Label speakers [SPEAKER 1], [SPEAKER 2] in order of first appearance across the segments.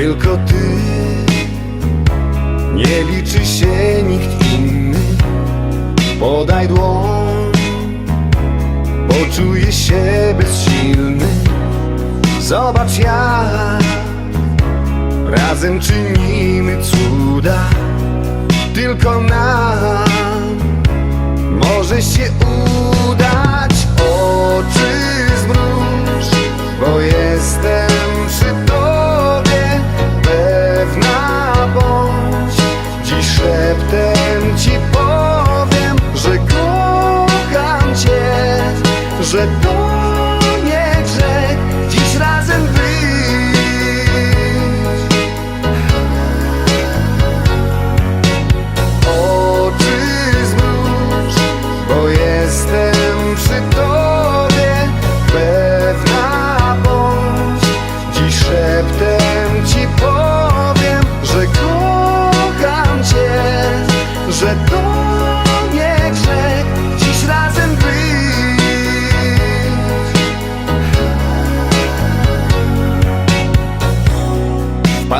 [SPEAKER 1] tylko ty. Nie liczy się nikt inny. Podaj dłoń Bo czuję się bezsilny. Zobacz jak Razem czynimy cuda. Tylko nam Może się udać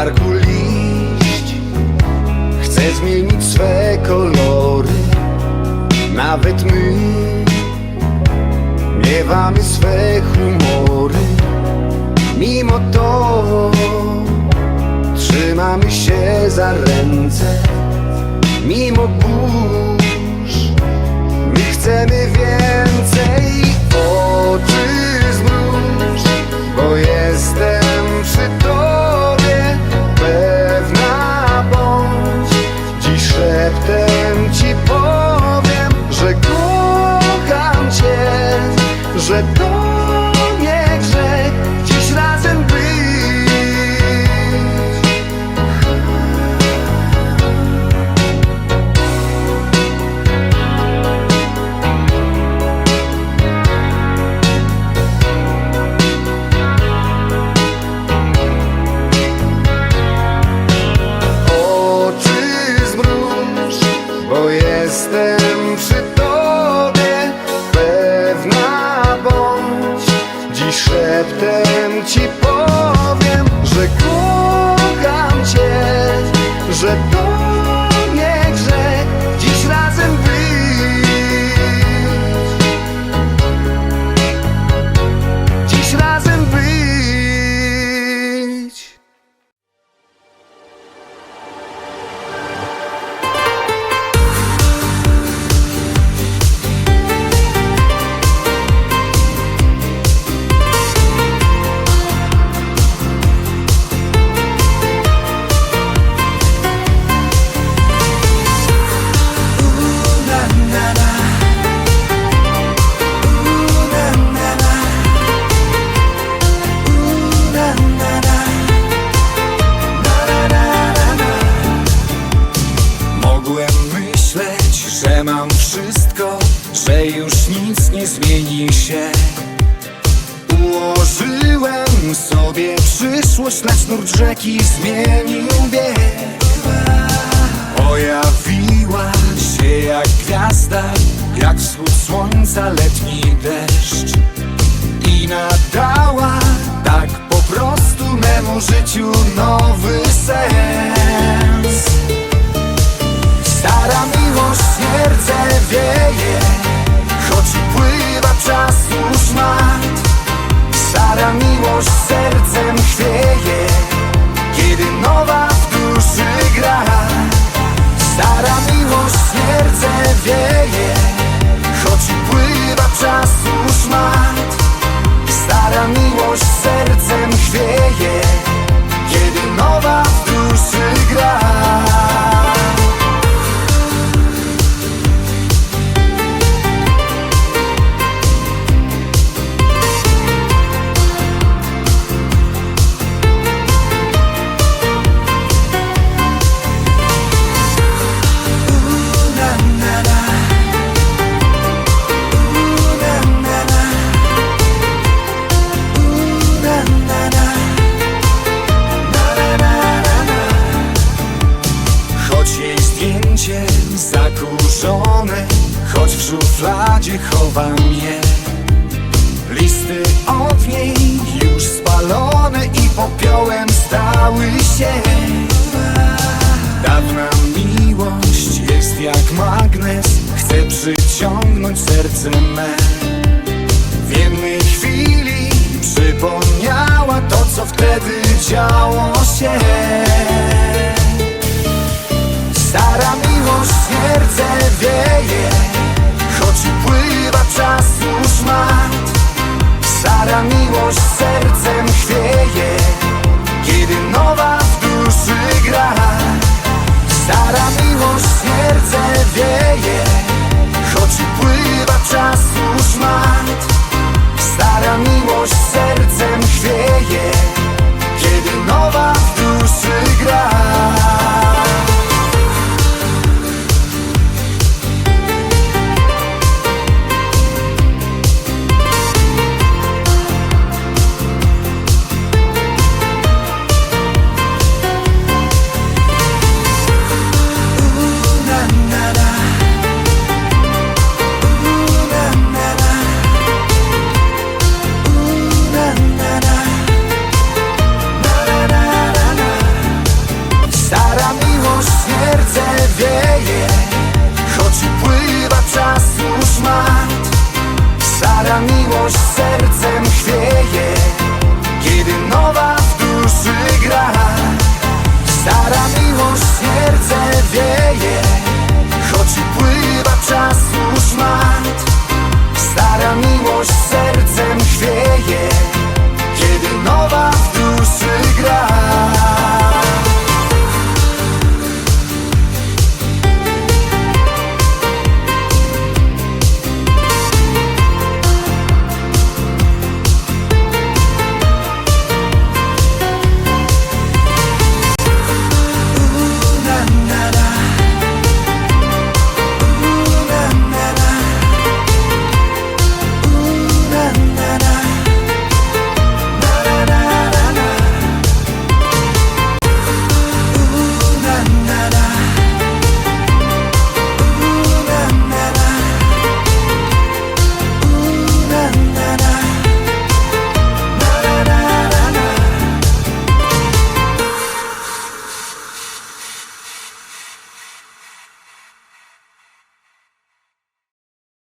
[SPEAKER 1] parku liść. Chcę zmienić swe kolory Nawet my. Miewamy swe humory. Mimo to Trzymamy się za ręce. Mimo burz My chcemy więcej Oczy szeptem ci powiem, że kocham cię, że to
[SPEAKER 2] Sobie przyszłość, lecz nurt rzeki zmienił bieg. Pojawiła się jak gwiazda, jak wschód słońca, letni deszcz. I nadała tak po prostu memu życiu nowy sens. Stara miłość serce wieje Stara miłość popiołem stały się. Dawna miłość jest jak magnes Chce przyciągnąć serce me. W jednej chwili przypomniała to, co wtedy działo się wciąż sercem chwieje Kiedy nowa w duszy gra Stara miłość serce wieje. Choć upływa czas już mat Stara miłość sercem chwieje Kiedy nowa